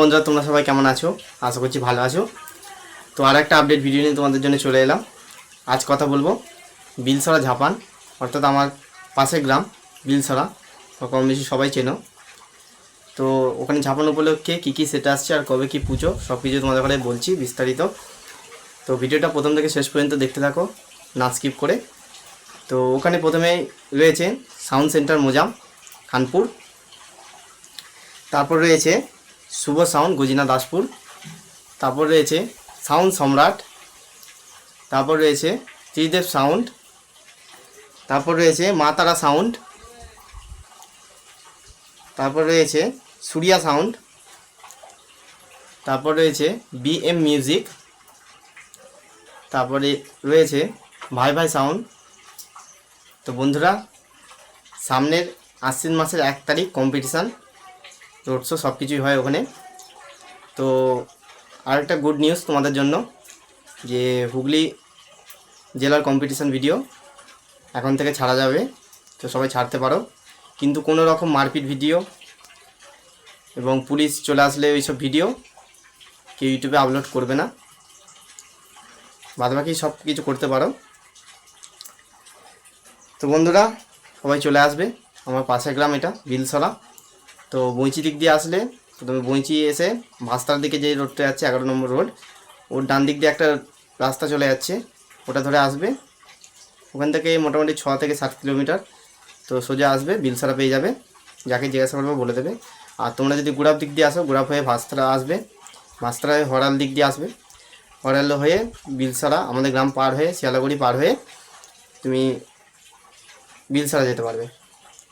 বন্ধুরা, তোমরা সবাই কেমন আছো? আশা করছি ভালো আছো। তো আর একটা আপডেট ভিডিও নিয়ে তোমাদের জন্য চলে এলাম। আজ কথা বলব, বিলসরা ঝাপান অর্থাৎ আমার পাশের গ্রাম, বিলসরা। কম বেশি সবাই চেনো। তো ওখানে ঝাপান উপলক্ষে কী কী সেটা আসছে আর কবে কী পুজো সব কিছু তোমাদের ঘরে বলছি বিস্তারিত। তো ভিডিওটা প্রথম থেকে শেষ পর্যন্ত দেখতে থাকো, না স্কিপ করে। তো ওখানে প্রথমে রয়েছে সাউন্ড সেন্টার মোজাম, খানপুর। তারপর রয়েছে শুভ সাউন্ড, গজিনা দাসপুর। তারপর রয়েছে সাউন্ড সম্রাট। তারপর রয়েছে ত্রিদেব সাউন্ড। তারপর রয়েছে মা তারা সাউন্ড। তারপর রয়েছে সুরিয়া সাউন্ড। তারপর রয়েছে বিএম মিউজিক। তারপরে রয়েছে ভাই ভাই সাউন্ড। তো বন্ধুরা, সামনের আশ্বিন মাসের এক তারিখ কম্পিটিশান রোড শো সব কিছুই হয় ওখানে। তো আর একটা গুড নিউজ তোমাদের জন্য, যে হুগলি জেলার কম্পিটিশান ভিডিও এখন থেকে ছাড়া যাবে, তো সবাই ছাড়তে পারো। কিন্তু কোনো রকম মারপিট ভিডিও এবং পুলিশ চলে আসলে ওইসব ভিডিও কেউ ইউটিউবে আপলোড করবে না। বাদবাকি সব কিছু করতে পারো। তো বন্ধুরা, সবাই চলে আসবে। আমার পাশের গ্রাম এটা, বিলসরা। তো বইচি দিক দিয়ে আসলে প্রথমে বইচি এসে ভাস্তার দিকে যে রোডটা যাচ্ছে এগারো নম্বর রোড, ওর ডান দিক দিয়ে একটা রাস্তা চলে যাচ্ছে, ওটা ধরে আসবে। ওখান থেকে মোটামুটি ছ থেকে সাত কিলোমিটার, তো সোজা আসবে, বিলসারা পেয়ে যাবে, যাকে জিজ্ঞাসা করবে বলে দেবে। আর তোমরা যদি গুড়াপ দিক দিয়ে আসো গুড়াপ হয়ে ভাস্তারা আসবে ভাস্তারা হয়ে হরাল দিক দিয়ে আসবে। হরাল হয়ে বিলসারা, আমাদের গ্রাম পার হয়ে, শিয়ালাগুড়ি পার হয়ে তুমি বিলসারা যেতে পারবে।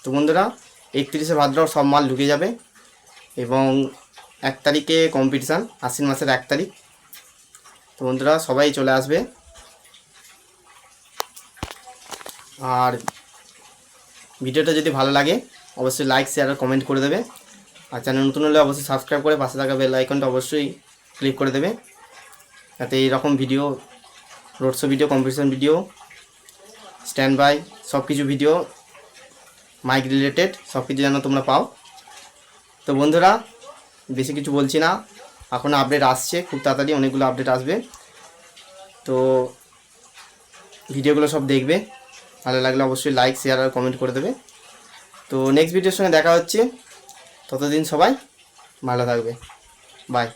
তো বন্ধুরা একত্রিশে ভাদ্র সব মাল ঢুকে যাবে এবং এক তারিখে কম্পিটিশান আশ্বিন মাসের এক তারিখ। তো বন্ধুরা, সবাই চলে আসবে। আর ভিডিওটা যদি ভালো লাগে, অবশ্যই লাইক শেয়ার আর কমেন্ট করে দেবে। আর চ্যানেল নতুন হলে অবশ্যই সাবস্ক্রাইব করে পাশে থাকা বেল আইকনটা অবশ্যই ক্লিক করে দেবে। যাতে এইরকম video road show video competition video stand by সব কিছু ভিডিও মাইক রিলেটেড সব কিছু যেন তোমরা পাও। তো বন্ধুরা, বেশি কিছু বলছি না। এখন আপডেট আসছে, খুব তাড়াতাড়ি অনেকগুলো আপডেট আসবে। তো ভিডিওগুলো সব দেখবে। ভালো লাগলে অবশ্যই লাইক শেয়ার আর কমেন্ট করে দেবে। তো নেক্সট ভিডিওর সঙ্গে দেখা হচ্ছে। ততদিন সবাই ভালো থাকবে। বাই